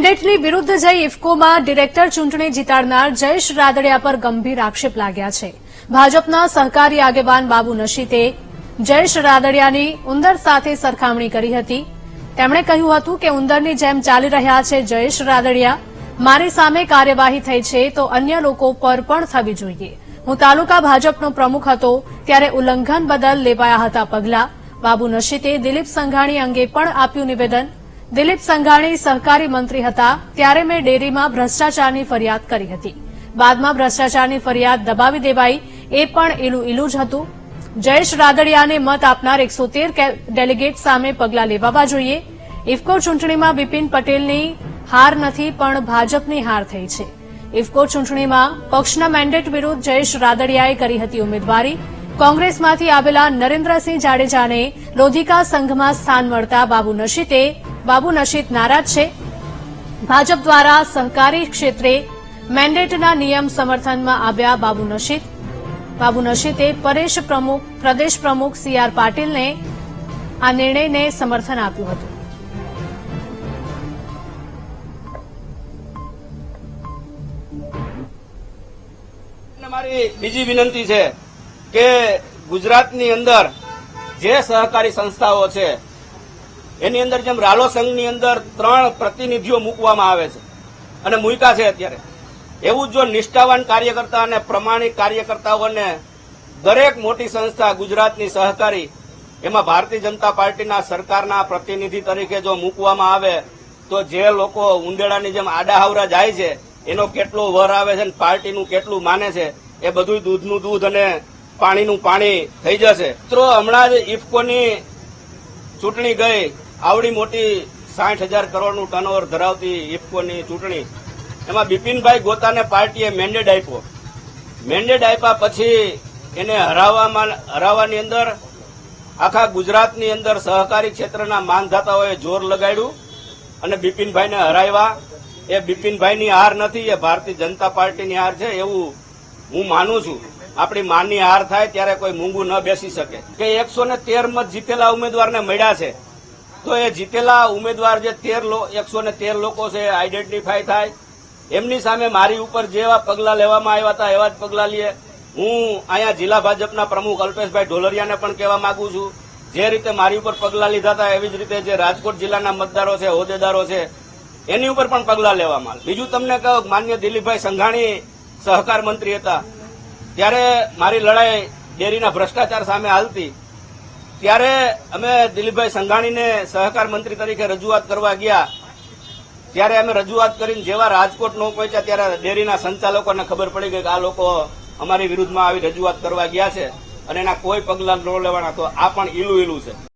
મેન્ડેટની વિરુદ્ધ જઈ ઇફકોમાં ડિરેક્ટર ચૂંટણી જીતાડનાર જયેશ રાદડિયા પર ગંભીર આક્ષેપ લાગ્યા છે. ભાજપના સહકારી આગેવાન બાબુ નશીતે જયેશ રાદડિયાની ઉંદર સાથે સરખામણી કરી હતી. તેમણે કહ્યું હતું કે ઉંદરની જેમ ચાલી રહ્યા છે જયેશ રાદડિયા. મારી સામે કાર્યવાહી થઈ છે તો અન્ય લોકો પર પણ થવી જોઈએ. હું તાલુકા ભાજપનો પ્રમુખ હતો ત્યારે ઉલ્લંઘન બદલ લેવાયા હતા પગલાં. બાબુ નશીતે દિલીપ સંઘાણી અંગે પણ આપ્યું નિવેદન. દિલીપ સંઘાણી સહકારી મંત્રી હતા ત્યારે મેં ડેરીમાં ભ્રષ્ટાચારની ફરિયાદ કરી હતી. બાદમાં ભ્રષ્ટાચારની ફરિયાદ દબાવી દેવાઈ એ પણ એલું ઈલું જ હતું. જયેશ રાદડિયાને મત આપનાર એકસો તેર ડેલિગેટ સામે પગલાં લેવાવા જોઈએ. ઇફકો ચૂંટણીમાં બિપિન પટેલની હાર નથી પણ ભાજપની હાર થઈ છે. ઇફકો ચૂંટણીમાં પક્ષના મેન્ડેટ વિરુદ્ધ જયેશ રાદડિયાએ કરી હતી ઉમેદવારી. કોંગ્રેસમાંથી આવેલા નરેન્દ્રસિંહ જાડેજાને લોધિકા સંઘમાં સ્થાન મળતા બાબુ નશીતે બાબુ નશીદ નારાજ છે. ભાજપ દ્વારા સહકારી ક્ષેત્રે મેન્ડેટના નિયમ સમર્થનમાં આવ્યા બાબુ નશીદ. બાબુ નશીદે પરેશ પ્રમુખ, પ્રદેશ પ્રમુખ સીઆર પાટીલને આ નિર્ણયને સમર્થન આપ્યું હતું. મારી બીજી વિનંતી છે કે ગુજરાતની અંદર જે સહકારી સંસ્થાઓ છે એની અંદર જેમ રાલો સંઘની અંદર ત્રણ પ્રતિનિધિઓ મૂકવામાં આવે છે અને મૂક્યા છે અત્યારે. એવું જ નિષ્ઠાવાન કાર્યકર્તા અને પ્રમાણિક કાર્યકર્તાઓને દરેક મોટી સંસ્થા ગુજરાતની સહકારી, એમાં ભારતીય જનતા પાર્ટીના સરકારના પ્રતિનિધિ તરીકે જો મૂકવામાં આવે, તો જે લોકો ઉંદેડાની જેમ આડાહાવરા જાય છે, એનો કેટલો વર આવે છે અને પાર્ટીનું કેટલું માને છે, એ બધું દૂધનું દૂધ અને પાણીનું પાણી થઈ જશે. મિત્રો, હમણાં જ ઇફકોની ચૂંટણી ગઈ આવડી મોટી સાઠ હજાર કરોડનું ટર્નઓવર ધરાવતી ઇફકોની ચૂંટણી. એમાં બિપિનભાઈ ગોતાને પાર્ટીએ મેન્ડેટ આપ્યો. મેન્ડેટ આપ્યા પછી એને હરાવવામાં, હરાવવાની અંદર આખા ગુજરાતની અંદર સહકારી ક્ષેત્રના માનધાતાઓએ જોર લગાડ્યું અને બિપિનભાઈને હરાવ્યા. એ બિપિનભાઈની હાર નથી, એ ભારતીય જનતા પાર્ટીની હાર છે એવું હું માનું છું. આપણી માનની હાર થાય ત્યારે કોઈ મૂંગું ન બેસી શકે. કે એકસો ને તેર મત જીતેલા ઉમેદવારને મળ્યા છે. તો એ જીતેલા ઉમેદવાર જે તેર એકસો ને તેર લોકો છે આઈડેન્ટિફાય થાય. એમની સામે મારી ઉપર જેવા પગલા લેવામાં આવ્યા હતા, એવા જ પગલા લઈએ હું અહીંયા જિલ્લા ભાજપના પ્રમુખ અલ્પેશભાઈ ઢોલરિયાને પણ કહેવા માંગુ છું, જે રીતે મારી ઉપર પગલા લીધા હતા, એવી જ રીતે જે રાજકોટ જિલ્લાના મતદારો છે, હોદ્દેદારો છે, એની ઉપર પણ પગલા લેવામાં આવે બીજું તમને કહું માન્ય દિલીપભાઈ સંઘાણી સહકાર મંત્રી હતા. ત્યારે મારી લડાઈ ડેરીના ભ્રષ્ટાચાર સામે હાલતી. ત્યારે અમે દિલીપભાઈ સંઘાણીને સહકાર મંત્રી તરીકે રજૂઆત કરવા ગયા. ત્યારે અમે રજૂઆત કરીને જેવા રાજકોટ ન પહોંચ્યા ત્યારે ડેરીના સંચાલકોને ખબર પડી ગઈ કે આ લોકો અમારી વિરુદ્ધમાં આવી રજૂઆત કરવા ગયા છે અને એના કોઈ પગલાં ન લેવાના. તો આ પણ ઈલું ઈલું છે.